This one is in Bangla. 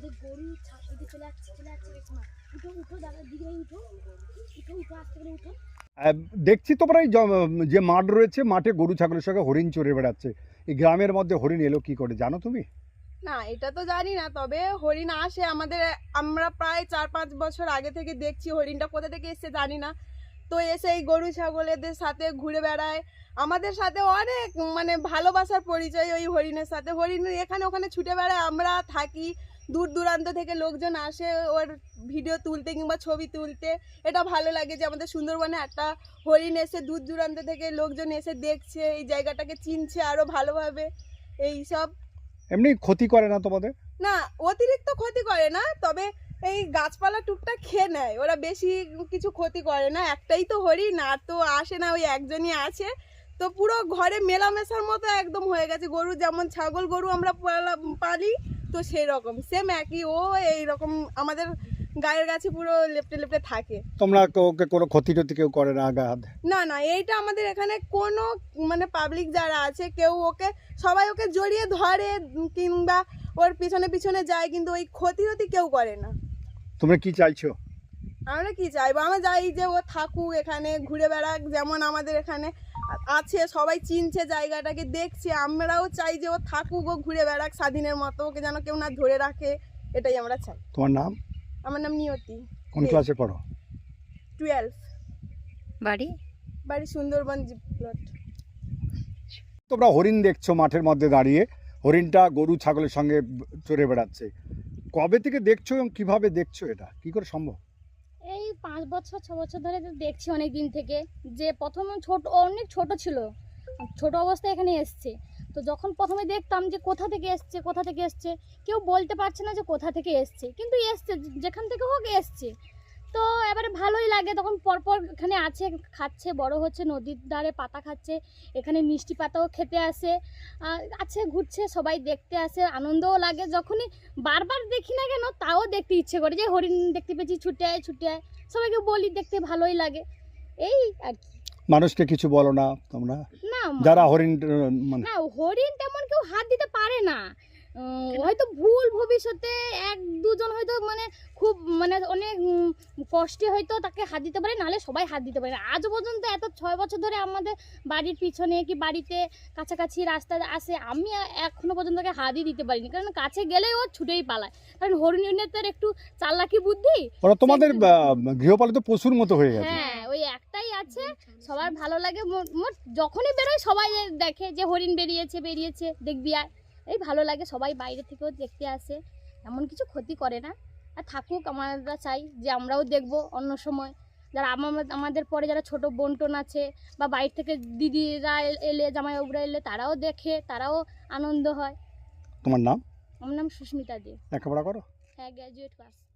ওদের গরু ওদের চলে যাচ্ছে চলে যাচ্ছে দেখছি মা উঠো উঠো দাদা দিদি উঠো। উঠো উঠো আসতে করে উঠো। দেখছি তোমরা এই যে মাঠ রয়েছে মাঠে গরু ছাগলের সঙ্গে হরিণ চড়ে বেড়াচ্ছে। এই গ্রামের মধ্যে হরিণ এলো কি করে জানো তুমি? না এটা তো জানি না তবে হরিণ আসে আমাদের আমরা প্রায় চার পাঁচ বছর আগে থেকে দেখছি হরিণটা কোথা থেকে এসছে জানি না। তো এসে এই গরু ছাগলেদের সাথে ঘুরে বেড়ায়। আমাদের সাথে অনেক মানে ভালোবাসার পরিচয় ওই হরিণের সাথে। হরিণ এখানে ওখানে ছুটে বেড়ায় আমরা থাকি। দূর দূরান্ত থেকে লোকজন আসে ওর ভিডিও তুলতে কিংবা ছবি তুলতে। এটা ভালো লাগে যে আমাদের সুন্দরবনে একটা হরিণ এসে দূর দূরান্ত থেকে লোকজন এসে দেখছে এই জায়গাটাকে চিনছে আরও ভালোভাবে এই সব। এমনি ক্ষতি করে না তোমাদের? না অতিরিক্ত ক্ষতি করে না তবে এই গাছপালা টুকটাক খেয়ে নেয়। ওরা বেশি কিছু ক্ষতি করে না। একটাই তো হরিণ আর তো আসে না ওই একজনই আছে। তো পুরো ঘরে মেলামেশার মতো একদম হয়ে গেছে। গরু যেমন ছাগল গরু আমরা পালি তো সেই রকম সেম একই ও এই রকম আমাদের গায়ের কাছে পুরো লেপটে লেপটে থাকে। তোমরা ওকে কোনো ক্ষতি টতি কেউ করে না আঘাত? না না এইটা আমাদের এখানে কোনো মানে পাবলিক যারা আছে কেউ ওকে সবাই ওকে জড়িয়ে ধরে কিংবা ওর পিছনে পিছনে যায় কিন্তু ওই ক্ষতি টতি কেউ করে না। তোমরা কি চাইছো? আমরা কি চাইব? আমরা চাই যে ও থাকুক এখানে ঘুরে বেড়াক যেমন আমাদের এখানে আছে সবাই চিনছে জায়গাটাকে দেখছে আমরাও চাই যে ও থাকুক ও ঘুরে বেড়াক স্বাধীনের মতো ওকে যেন কেউ না ধরে রাখে এটাই আমরা চাই। তোমার নাম? আমার নাম নিয়তি। কোন ক্লাসে পড়ো? টুয়েলভ। বাড়ি? বাড়ি সুন্দরবন প্লট। তোমরা হরিণ দেখছ মাঠের মধ্যে দাঁড়িয়ে হরিণটা গরু ছাগলের সঙ্গে চড়ে বেড়াচ্ছে। কবে থেকে দেখছ এবং কীভাবে দেখছ এটা? কি করে সম্ভব? পাঁচ বছর, ছ বছর ধরে দেখছি অনেক দিন থেকে যে প্রথম ছোট, অনেক ছোট ছিল। ছোট অবস্থায় এখানে এসছে। তো যখন প্রথমে দেখতাম যে কোথা থেকে এসছে, কোথা থেকে এসছে, কেউ বলতে পারছে না যে কোথা থেকে এসছে। কিন্তু এসছে, যেখান থেকে হোক এসছে। তো এবারে ভালোই লাগে। তখন পরপর এখানে আছে খাচ্ছে বড় হচ্ছে নদীর ধারে পাতা খাচ্ছে এখানে মিষ্টি পাতাও খেতে আসে আছে ঘুরছে সবাই দেখতে আসে আনন্দও লাগে। যখনই বারবার দেখি না কেন তাও দেখতে ইচ্ছে করে যে হরিণ দেখতে পেয়েছি ছুটে আয় ছুটে আয়। সবাইকে বলি দেখতে ভালোই লাগে। এই আর কি। মানুষকে কিছু বলো না তোমরা। না যারা হরিণ মানে না হরিণ তেমন কেউ হাত দিতে পারে না। হয়তো ভুল ভবিষ্যতে এক দুজন হয়তো মানে খুব মানে অনেক কষ্টে হয়তো তাকে হাত দিতে পারে নাহলে সবাই হাত দিতে পারে আজ পর্যন্ত এত ছয় বছর ধরে আমাদের বাড়ির পিছনে কি বাড়িতে কাছাকাছি রাস্তা আসে আমি এ- এখনও পর্যন্ত তাকে হাতই দিতে পারিনি। কারণ কাছে গেলেই ও ছুটেই পালায়। কারণ হরিণের তো একটু চালাকি বুদ্ধি ওরা তোমাদের গৃহপালিত পশুর মতো হয়ে গেছে। হ্যাঁ ওই একটাই আছে সবার ভালো লাগে মোট যখনই বেরোয় সবাই দেখে যে হরিণ বেরিয়েছে বেরিয়েছে দেখবি আর এই ভালো লাগে সবাই বাইরে থেকেও দেখতে আসে। এমন কিছু ক্ষতি করে না। আর থাকুক আমরা চাই যে আমরাও দেখব অন্য সময়। যারা আমার- আমাদের পরে যারা ছোট বন্টন আছে বা বাইরে থেকে দিদিরা এলে জামাই জামাইবাবুরা এলে তারাও দেখে তারাও আনন্দ হয়। তোমার নাম? আমার নাম সুস্মিতা দে। লেখাপড়া করো? হ্যাঁ গ্র্যাজুয়েট পাস